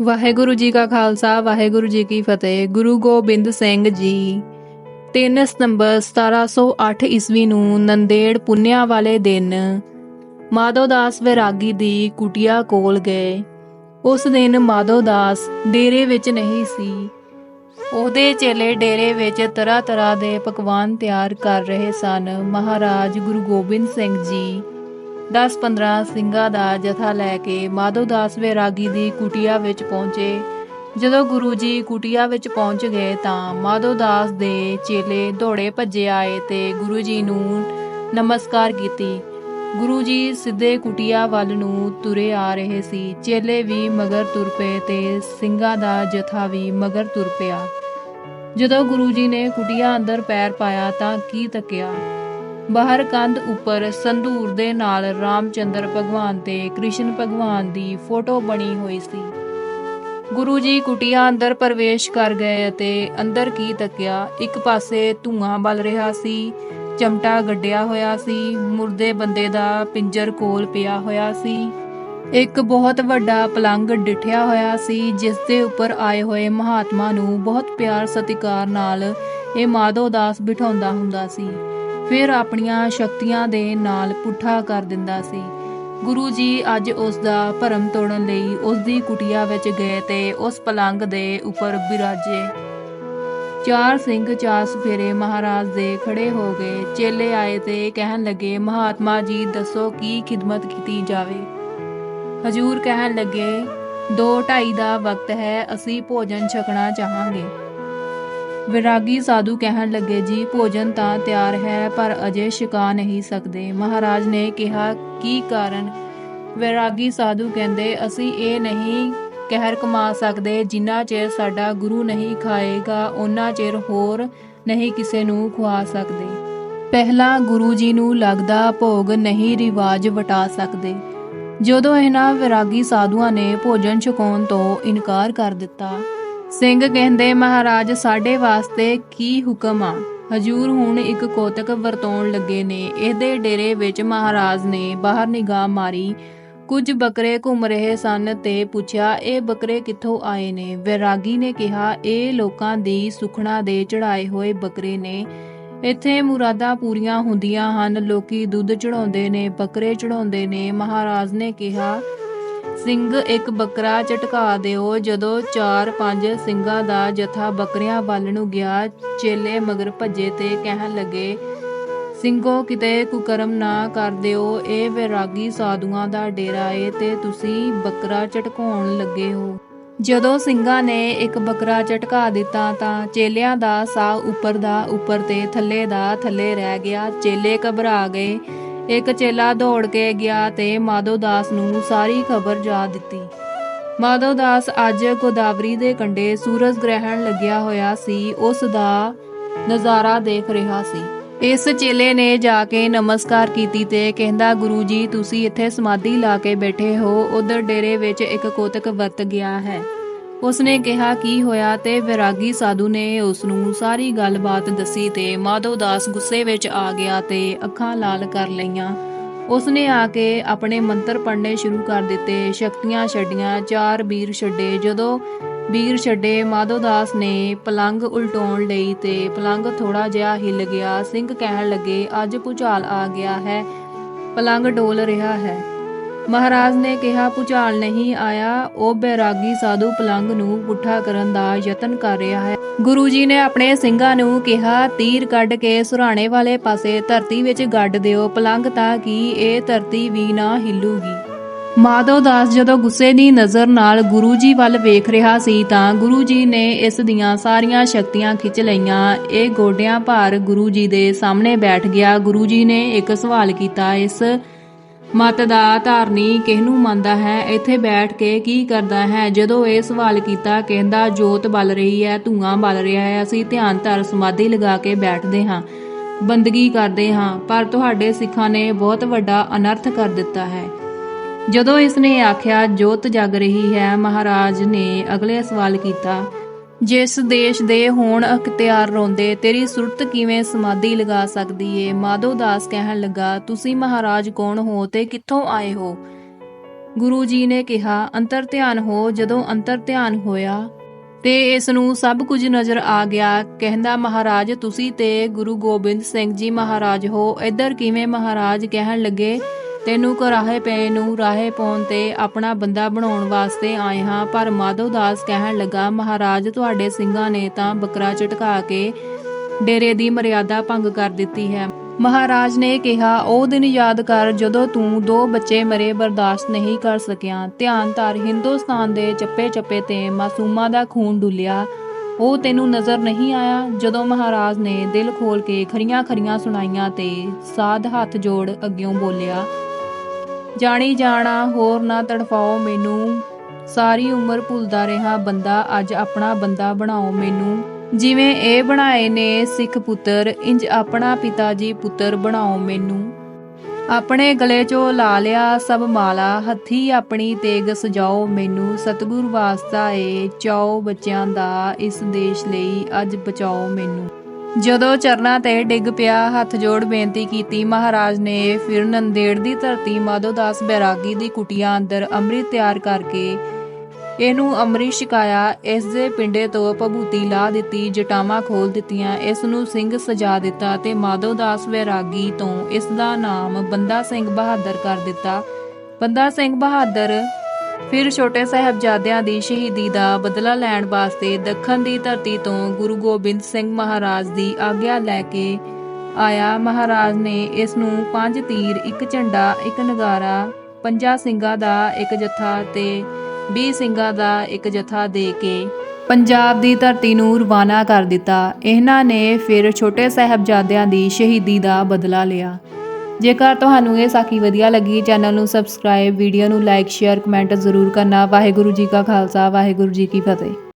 ਵਾਹਿਗੁਰੂ ਜੀ ਕਾ ਖਾਲਸਾ, ਵਾਹਿਗੁਰੂ ਜੀ ਕੀ ਫਤਿਹ। ਗੁਰੂ ਗੋਬਿੰਦ ਸਿੰਘ ਜੀ 3 ਸਤੰਬਰ 1708 ਈਸਵੀ ਨੂੰ ਨੰਦੇੜ ਪੁੰਨਿਆ ਵਾਲੇ ਦਿਨ ਮਾਧੋਦਾਸ ਵੈਰਾਗੀ ਦੀ ਕੁਟਿਆ ਕੋਲ ਗਏ। ਉਸ ਦਿਨ ਮਾਧੋਦਾਸ ਡੇਰੇ ਵਿੱਚ ਨਹੀਂ ਸੀ। ਉਹਦੇ ਚੇਲੇ ਡੇਰੇ ਵਿੱਚ ਤਰ੍ਹਾਂ ਤਰ੍ਹਾਂ ਦੇ ਪਕਵਾਨ ਤਿਆਰ ਕਰ ਰਹੇ ਸਨ। ਮਹਾਰਾਜ ਗੁਰੂ ਗੋਬਿੰਦ ਸਿੰਘ ਜੀ 10-15 ਸਿੰਘਾਂ ਦਾ ਜਥਾ ਲੈ ਕੇ ਮਾਧੋਦਾਸ ਵੈਰਾਗੀ ਦੀ ਕੁਟਿਆ ਵਿੱਚ ਪਹੁੰਚੇ। ਜਦੋਂ ਗੁਰੂ ਜੀ ਕੁਟਿਆ ਵਿੱਚ ਪਹੁੰਚ ਗਏ ਤਾਂ ਮਾਧੋਦਾਸ ਦੇ ਚੇਲੇ ਦੌੜੇ ਭੱਜੇ ਆਏ ਤੇ ਗੁਰੂ ਜੀ ਨੂੰ ਨਮਸਕਾਰ ਕੀਤੀ। ਗੁਰੂ ਜੀ ਸਿੱਧੇ ਕੁਟਿਆ ਵੱਲ ਨੂੰ ਤੁਰੇ ਆ ਰਹੇ ਸੀ। ਚੇਲੇ ਵੀ ਮਗਰ ਤੁਰ ਪਏ ਤੇ ਸਿੰਘਾਂ ਦਾ ਜਥਾ ਵੀ ਮਗਰ ਤੁਰ ਪਿਆ। ਜਦੋਂ ਗੁਰੂ ਜੀ ਨੇ ਕੁਟਿਆ ਅੰਦਰ ਪੈਰ ਪਾਇਆ ਤਾਂ ਕੀ ਤੱਕਿਆ? ਬਾਹਰ ਕੰਧ ਉੱਪਰ ਸੰਧੂਰ ਦੇ ਨਾਲ ਰਾਮਚੰਦਰ ਭਗਵਾਨ ਤੇ ਕ੍ਰਿਸ਼ਨ ਭਗਵਾਨ ਦੀ ਫੋਟੋ ਬਣੀ ਹੋਈ ਸੀ। ਗੁਰੂ ਜੀ ਕੁਟਿਆ ਅੰਦਰ ਪ੍ਰਵੇਸ਼ ਕਰ ਗਏ ਅਤੇ ਅੰਦਰ ਕੀ ਤੱਕਿਆ, ਇੱਕ ਪਾਸੇ ਧੂਆਂ ਬਲ ਰਿਹਾ ਸੀ, ਚਮਟਾ ਗੱਡਿਆ ਹੋਇਆ ਸੀ, ਮੁਰਦੇ ਬੰਦੇ ਦਾ ਪਿੰਜਰ ਕੋਲ ਪਿਆ ਹੋਇਆ ਸੀ। ਇੱਕ ਬਹੁਤ ਵੱਡਾ ਪਲੰਗ ਡਿਠਿਆ ਹੋਇਆ ਸੀ, ਜਿਸ ਦੇ ਉੱਪਰ ਆਏ ਹੋਏ ਮਹਾਤਮਾ ਨੂੰ ਬਹੁਤ ਪਿਆਰ ਸਤਿਕਾਰ ਨਾਲ ਇਹ ਮਾਧੋ ਦਾਸ ਬਿਠਾਉਂਦਾ ਹੁੰਦਾ ਸੀ। ਫਿਰ ਆਪਣੀਆਂ ਸ਼ਕਤੀਆਂ ਦੇ ਨਾਲ ਪੁੱਠਾ ਕਰ ਦਿੰਦਾ ਸੀ। ਗੁਰੂ ਜੀ ਅੱਜ ਉਸ ਦਾ ਭਰਮ ਤੋੜਨ ਲਈ ਉਸ ਦੀ ਕੁਟਿਆ ਵਿੱਚ ਗਏ ਤੇ ਉਸ ਪਲੰਗ ਦੇ ਉੱਪਰ ਬਿਰਾਜੇ। ਚਾਰ ਸਿੰਘ ਚਾਰ ਸਫੇਰੇ ਮਹਾਰਾਜ ਦੇ ਖੜੇ ਹੋ ਗਏ। ਚੇਲੇ ਆਏ ਤੇ ਕਹਿਣ ਲੱਗੇ, ਮਹਾਤਮਾ ਜੀ, ਦੱਸੋ ਕੀ ਖਿਦਮਤ ਕੀਤੀ ਜਾਵੇ? ਹਜੂਰ ਕਹਿਣ ਲੱਗੇ 2:30 ਦਾ ਵਕਤ ਹੈ, ਅਸੀਂ ਭੋਜਨ ਛਕਣਾ ਚਾਹਾਂਗੇ। ਵਿਰਾਗੀ ਸਾਧੂ ਕਹਿਣ ਲੱਗੇ, ਜੀ, ਭੋਜਨ ਤਾਂ ਤਿਆਰ ਹੈ, ਪਰ ਅਜੇ ਛਕਾ ਨਹੀਂ ਸਕਦੇ। ਮਹਾਰਾਜ ਨੇ ਕਿਹਾ, ਕੀ ਕਾਰਨ? ਵਿਰਾਗੀ ਸਾਧੂ ਕਹਿੰਦੇ, ਅਸੀਂ ਇਹ ਨਹੀਂ ਕਹਿਰ ਕਮਾ ਸਕਦੇ, ਜਿੰਨਾ ਚਿਰ ਸਾਡਾ ਗੁਰੂ ਨਹੀਂ ਖਾਏਗਾ ਉਹਨਾਂ ਚਿਰ ਹੋਰ ਨਹੀਂ ਕਿਸੇ ਨੂੰ ਖਵਾ ਸਕਦੇ। ਪਹਿਲਾ ਗੁਰੂ ਜੀ ਨੂੰ ਲੱਗਦਾ ਭੋਗ ਨਹੀਂ ਰਿਵਾਜ ਵਟਾ ਸਕਦੇ। ਜਦੋਂ ਇਹਨਾਂ ਵਿਰਾਗੀ ਸਾਧੂਆਂ ਨੇ ਭੋਜਨ ਛਕਾਉਣ ਤੋਂ ਇਨਕਾਰ ਕਰ ਦਿੱਤਾ ਸਿੰਘ ਕਹਿੰਦੇ, ਮਹਾਰਾਜ, ਸਾਡੇ ਵਾਸਤੇ ਕੀ ਹੁਕਮ ਆ? ਹਜੂਰ ਹੁਣ ਇੱਕ ਕੋਤਕ ਵਰਤੋਣ ਲੱਗੇ ਨੇ। ਇਹਦੇ ਡੇਰੇ ਵਿੱਚ ਮਹਾਰਾਜ ਨੇ ਬਾਹਰ ਨਿਗਾਹ ਮਾਰੀ। ਕੁਝ ਬੱਕਰੇ ਘੁੰਮ ਰਹੇ ਸਨ ਤੇ ਪੁੱਛਿਆ, ਇਹ ਬੱਕਰੇ ਕਿੱਥੋਂ ਆਏ ਨੇ? ਵੈਰਾਗੀ ਨੇ ਕਿਹਾ, ਇਹ ਲੋਕਾਂ ਦੀ ਸੁਖਣਾ ਦੇ ਚੜਾਏ ਹੋਏ ਬੱਕਰੇ ਨੇ। ਇੱਥੇ ਮੁਰਾਦਾਂ ਪੂਰੀਆਂ ਹੁੰਦੀਆਂ ਹਨ। ਲੋਕੀ ਦੁੱਧ ਚੜਾਉਂਦੇ ਨੇ, ਬੱਕਰੇ ਚੜਾਉਂਦੇ ਨੇ। ਮਹਾਰਾਜ ਨੇ ਕਿਹਾ ਸਿੰਘ ਇੱਕ ਬੱਕਰਾ ਝਟਕਾ ਦਿਓ। ਜਦੋਂ 4-5 ਸਿੰਘਾਂ ਦਾ ਜਥਾ ਬੱਕਰੀਆਂ ਵੱਲ ਨੂੰ ਗਿਆ, ਚੇਲੇ ਮਗਰ ਭੱਜੇ ਤੇ ਕਹਿਣ ਲੱਗੇ, ਸਿੰਘੋ, ਕਿਤੇ ਕੁਕਰਮ ਨਾ ਕਰ ਦਿਓ। ਇਹ ਵੈਰਾਗੀ ਸਾਧੂਆਂ ਦਾ ਡੇਰਾ ਏ ਤੇ ਤੁਸੀਂ ਬੱਕਰਾ ਝਟਕਾਉਣ ਲੱਗੇ ਹੋ। ਜਦੋਂ ਸਿੰਘਾਂ ਨੇ ਇੱਕ ਬੱਕਰਾ ਝਟਕਾ ਦਿੱਤਾ ਤਾਂ ਚੇਲਿਆਂ ਦਾ ਸਾਹ ਉੱਪਰ ਦਾ ਉੱਪਰ ਤੇ ਥੱਲੇ ਦਾ ਥੱਲੇ ਰਹਿ ਗਿਆ। ਚੇਲੇ ਘਬਰਾ ਗਏ। ਇੱਕ ਚੇਲਾ ਦੌੜ ਕੇ ਗਿਆ ਤੇ ਮਾਧੋਦਾਸ ਨੂੰ ਸਾਰੀ ਖਬਰ ਜਾ ਦਿੱਤੀ। ਮਾਧੋਦਾਸ ਅੱਜ ਗੋਦਾਵਰੀ ਦੇ ਕੰਢੇ ਸੂਰਜ ਗ੍ਰਹਿਣ ਲੱਗਿਆ ਹੋਇਆ ਸੀ, ਉਸ ਦਾ ਨਜ਼ਾਰਾ ਦੇਖ ਰਿਹਾ ਸੀ। ਇਸ ਚੇਲੇ ਨੇ ਜਾ ਕੇ ਨਮਸਕਾਰ ਕੀਤੀ ਤੇ ਕਹਿੰਦਾ, ਗੁਰੂ ਜੀ, ਤੁਸੀਂ ਇੱਥੇ ਸਮਾਧੀ ਲਾ ਕੇ ਬੈਠੇ ਹੋ, ਉਧਰ ਡੇਰੇ ਵਿੱਚ ਇੱਕ ਕੋਤਕ ਵਰਤ ਗਿਆ ਹੈ। ਉਸਨੇ ਕਿਹਾ, ਕੀ ਹੋਇਆ? ਤੇ ਵਿਰਾਗੀ ਸਾਧੂ ਨੇ ਉਸ ਨੂੰ ਸਾਰੀ ਗੱਲਬਾਤ ਦੱਸੀ ਤੇ ਮਾਧਵ ਦਾਸ ਗੁੱਸੇ ਵਿੱਚ ਆ ਗਿਆ ਤੇ ਅੱਖਾਂ ਲਾਲ ਕਰ ਲਈਆਂ। ਉਸਨੇ ਆ ਕੇ ਆਪਣੇ ਮੰਤਰ ਪੜ੍ਹਨੇ ਸ਼ੁਰੂ ਕਰ ਦਿੱਤੇ। ਸ਼ਕਤੀਆਂ ਛੱਡੀਆਂ, ਚਾਰ ਵੀਰ ਛੱਡੇ। ਜਦੋਂ ਵੀਰ ਛੱਡੇ ਮਾਧੋਦਾਸ ਨੇ ਪਲੰਗ ਉਲਟਾਉਣ ਲਈ ਤੇ ਪਲੰਗ ਥੋੜਾ ਜਿਹਾ ਹਿੱਲ ਗਿਆ। ਸਿੰਘ ਕਹਿਣ ਲੱਗੇ, ਅੱਜ ਭੁਚਾਲ ਆ ਗਿਆ ਹੈ। ਪਲੰਗ ਡੋਲ ਰਿਹਾ ਹੈ। ਮਹਾਰਾਜ ਨੇ ਕਿਹਾ, ਭੁਚਾਲ ਨਹੀਂ ਆਇਆ। ਉਹ ਬੈਰਾਗੀ ਸਾਧੂ ਪਲੰਗ ਨੂੰ ਪੁੱਠਾ ਕਰਨ ਦਾ ਯਤਨ ਕਰ ਰਿਹਾ ਹੈ। ਗੁਰੂ ਜੀ ਨੇ ਆਪਣੇ ਸਿੰਘਾਂ ਨੂੰ ਕਿਹਾ, ਤੀਰ ਕੱਢ ਕੇ ਸੁਰਾਣੇ ਵਾਲੇ ਪਾਸੇ ਧਰਤੀ ਵਿੱਚ ਗੱਡ ਦਿਓ ਪਲੰਗ ਤਾਂ ਕਿ ਇਹ ਧਰਤੀ ਵੀ ਨਾ ਹਿੱਲੂਗੀ। ਮਾਧਵਦਾਸ ਜਦੋਂ ਗੁੱਸੇ ਦੀ ਨਜ਼ਰ ਨਾਲ ਗੁਰੂ ਜੀ ਵੱਲ ਵੇਖ ਰਿਹਾ ਸੀ ਤਾਂ ਗੁਰੂ ਜੀ ਨੇ ਇਸ ਦੀਆਂ ਸਾਰੀਆਂ ਸ਼ਕਤੀਆਂ ਖਿੱਚ ਲਈਆਂ। ਇਹ ਗੋਡਿਆਂ ਭਾਰ ਗੁਰੂ ਜੀ ਦੇ ਸਾਹਮਣੇ ਬੈਠ ਗਿਆ। ਗੁਰੂ ਜੀ ਨੇ ਇੱਕ ਸਵਾਲ ਕੀਤਾ, ਇਸ ਮਤ ਦਾ ਧਾਰਨੀ ਕਿਸ ਮੰਨਦਾ ਹੈ? ਇੱਥੇ ਬੈਠ ਕੇ ਕੀ ਕਰਦਾ ਹੈ? ਜਦੋਂ ਇਹ ਸਵਾਲ ਕੀਤਾ, ਕਹਿੰਦਾ, ਜੋਤ ਬਲ ਰਹੀ ਹੈ, ਧੂਆਂ ਬਲ ਰਿਹਾ ਹੈ, ਅਸੀਂ ਧਿਆਨ ਧਰ ਸਮਾਧੀ ਲਗਾ ਕੇ ਬੈਠਦੇ ਹਾਂ, ਬੰਦਗੀ ਕਰਦੇ ਹਾਂ, ਪਰ ਤੁਹਾਡੇ ਸਿੱਖਾਂ ਨੇ ਬਹੁਤ ਵੱਡਾ ਅਨਰਥ ਕਰ ਦਿੱਤਾ ਹੈ। ਜਦੋਂ ਇਸ ਨੇ ਆਖਿਆ, ਜੋਤ ਜਗ ਰਹੀ ਹੈ, ਮਹਾਰਾਜ ਨੇ ਅਗਲੇ ਸਵਾਲ ਕੀਤਾ ਜਿਸ ਦੇਸ਼ ਦੇ ਹੋਣ ਅਖਤਿਆਰ ਰੋਂਦੇ, ਤੇਰੀ ਸੁਰਤ ਕਿਵੇਂ ਸਮਾਧੀ ਲਗਾ ਸਕਦੀ ਏ? ਮਾਧੋ ਦਾਸ ਕਹਿਣ ਲੱਗਾ, ਤੁਸੀਂ ਮਹਾਰਾਜ ਕੌਣ ਹੋ ਤੇ ਕਿੱਥੋਂ ਆਏ ਹੋ? ਗੁਰੂ ਜੀ ਨੇ ਕਿਹਾ, ਅੰਤਰ ਧਿਆਨ ਹੋ, ਜਦੋਂ ਅੰਤਰ ਧਿਆਨ ਹੋਇਆ, ਤੇ ਇਸ ਨੂੰ ਸਭ ਕੁਝ ਨਜ਼ਰ ਆ ਗਿਆ। ਕਹਿੰਦਾ, ਮਹਾਰਾਜ, ਤੁਸੀਂ ਤੇ ਗੁਰੂ ਗੋਬਿੰਦ ਸਿੰਘ ਜੀ ਮਹਾਰਾਜ ਹੋ। ਇੱਧਰ ਕਿਵੇਂ ਮਹਾਰਾਜ ਕਹਿਣ ਲੱਗੇ ਤੈਨੂੰ ਕਰਾਹੇ ਪਏ ਨੂੰ ਰਾਹੇ ਪਾਉਣ ਤੇ ਆਪਣਾ ਬੰਦਾ ਬਣਾਉਣ ਵਾਸਤੇ ਆਏ ਹਾਂ, ਪਰ ਮਾਧੋ ਦਾਸ ਕਹਿਣ ਲੱਗਾ, ਮਹਾਰਾਜ, ਤੁਹਾਡੇ ਸਿੰਘਾਂ ਨੇ ਤਾਂ ਬੱਕਰਾ ਝਟਕਾ ਕੇ ਡੇਰੇ ਦੀ ਮਰਿਆਦਾ ਭੰਗ ਕਰ ਦਿੱਤੀ ਹੈ। ਮਹਾਰਾਜ ਨੇ ਕਿਹਾ, ਉਹ ਦਿਨ ਯਾਦ ਕਰ ਜਦੋਂ ਤੂੰ ਦੋ ਬੱਚੇ ਮਰੇ ਬਰਦਾਸ਼ਤ ਨਹੀਂ ਕਰ ਸਕਿਆ। ਧਿਆਨ ਧਰ, ਹਿੰਦੁਸਤਾਨ ਦੇ ਚੱਪੇ ਚੱਪੇ ਤੇ ਮਾਸੂਮਾਂ ਦਾ ਖੂਨ ਡੁੱਲਿਆ। ਉਹ ਤੈਨੂੰ ਨਜ਼ਰ ਨਹੀਂ ਆਇਆ? ਜਦੋਂ ਮਹਾਰਾਜ ਨੇ ਦਿਲ ਖੋਲ ਕੇ ਖਰੀਆਂ ਖਰੀਆਂ ਸੁਣਾਈਆਂ ਤੇ ਸਾਧ ਹੱਥ ਜੋੜ ਅੱਗਿਓਂ ਬੋਲਿਆ ਜਾਣੀ ਜਾਣਾ, ਹੋਰ ਨਾ ਤੜਫਾਓ ਮੈਨੂੰ। ਸਾਰੀ ਉਮਰ ਭੁੱਲਦਾ ਰਿਹਾ ਬੰਦਾ, ਅੱਜ ਆਪਣਾ ਬੰਦਾ ਬਣਾਓ ਮੈਨੂੰ। ਜਿਵੇਂ ਇਹ ਬਣਾਏ ਨੇ ਸਿੱਖ ਪੁੱਤਰ, ਇੰਜ ਆਪਣਾ ਪਿਤਾ ਜੀ ਪੁੱਤਰ ਬਣਾਓ ਮੈਨੂੰ। ਆਪਣੇ ਗਲੇ 'ਚੋਂ ਲਾ ਲਿਆ ਸਭ ਮਾਲਾ, ਹੱਥੀ ਆਪਣੀ ਤੇਗ ਸਜਾਓ ਮੈਨੂੰ। ਸਤਿਗੁਰ ਵਾਸਤਾ ਏ ਚਾਓ ਬੱਚਿਆਂ ਦਾ, ਇਸ ਦੇਸ਼ ਲਈ ਅੱਜ ਬਚਾਓ ਮੈਨੂੰ। ਜਦੋਂ ਚਰਨਾਂ ਤੇ ਡਿੱਗ ਪਿਆ, ਹੱਥ ਜੋੜ ਬੇਨਤੀ ਕੀਤੀ, ਮਹਾਰਾਜ ਨੇ ਫਿਰ ਨੰਦੇੜ ਦੀ ਧਰਤੀ ਮਾਧੋਦਾਸ ਬੈਰਾਗੀ ਦੀ ਕੁਟੀਆਂ ਅੰਦਰ ਅੰਮ੍ਰਿਤ ਤਿਆਰ ਕਰਕੇ ਇਹਨੂੰ ਅੰਮ੍ਰਿਤ ਛਕਾਇਆ। ਇਸ ਦੇ ਪਿੰਡੇ ਤੋਂ ਭਬੂਤੀ ਲਾ ਦਿੱਤੀ, ਜਟਾਵਾਂ ਖੋਲ ਦਿੱਤੀਆਂ, ਇਸ ਨੂੰ ਸਿੰਘ ਸਜਾ ਦਿੱਤਾ ਤੇ ਮਾਧੋਦਾਸ ਬੈਰਾਗੀ ਤੋਂ ਇਸ ਦਾ ਨਾਮ ਬੰਦਾ ਸਿੰਘ ਬਹਾਦਰ ਕਰ ਦਿੱਤਾ। ਬੰਦਾ ਸਿੰਘ ਬਹਾਦਰ ਫਿਰ ਛੋਟੇ ਸਾਹਿਬਜ਼ਾਦਿਆਂ ਦੀ ਸ਼ਹੀਦੀ ਦਾ ਬਦਲਾ ਲੈਣ ਵਾਸਤੇ ਦੱਖਣ ਦੀ ਧਰਤੀ ਤੋਂ ਗੁਰੂ ਗੋਬਿੰਦ ਸਿੰਘ ਮਹਾਰਾਜ ਦੀ ਆਗਿਆ ਲੈ ਕੇ ਆਇਆ। ਮਹਾਰਾਜ ਨੇ ਇਸ ਨੂੰ ਪੰਜ ਤੀਰ, ਇੱਕ ਝੰਡਾ, ਇੱਕ ਨਗਾਰਾ, ਪੰਜਾਂ ਸਿੰਘਾਂ ਦਾ ਇੱਕ ਜਥਾ ਤੇ 20 ਸਿੰਘਾਂ ਦਾ ਇੱਕ ਜਥਾ ਦੇ ਕੇ ਪੰਜਾਬ ਦੀ ਧਰਤੀ ਨੂੰ ਰਵਾਨਾ ਕਰ ਦਿੱਤਾ। ਇਹਨਾਂ ਨੇ ਫਿਰ ਛੋਟੇ ਸਾਹਿਬਜ਼ਾਦਿਆਂ ਦੀ ਸ਼ਹੀਦੀ ਦਾ ਬਦਲਾ ਲਿਆ। ਜੇਕਰ ਤੁਹਾਨੂੰ ਇਹ ਸਾਖੀ ਵਧੀਆ ਲੱਗੀ, ਚੈਨਲ ਨੂੰ ਸਬਸਕ੍ਰਾਈਬ ਵੀਡੀਓ ਨੂੰ ਲਾਈਕ ਸ਼ੇਅਰ ਕਮੈਂਟ ਜ਼ਰੂਰ ਕਰਨਾ। ਵਾਹਿਗੁਰੂ ਜੀ ਕਾ ਖਾਲਸਾ, ਵਾਹਿਗੁਰੂ ਜੀ ਕੀ ਫਤਿਹ।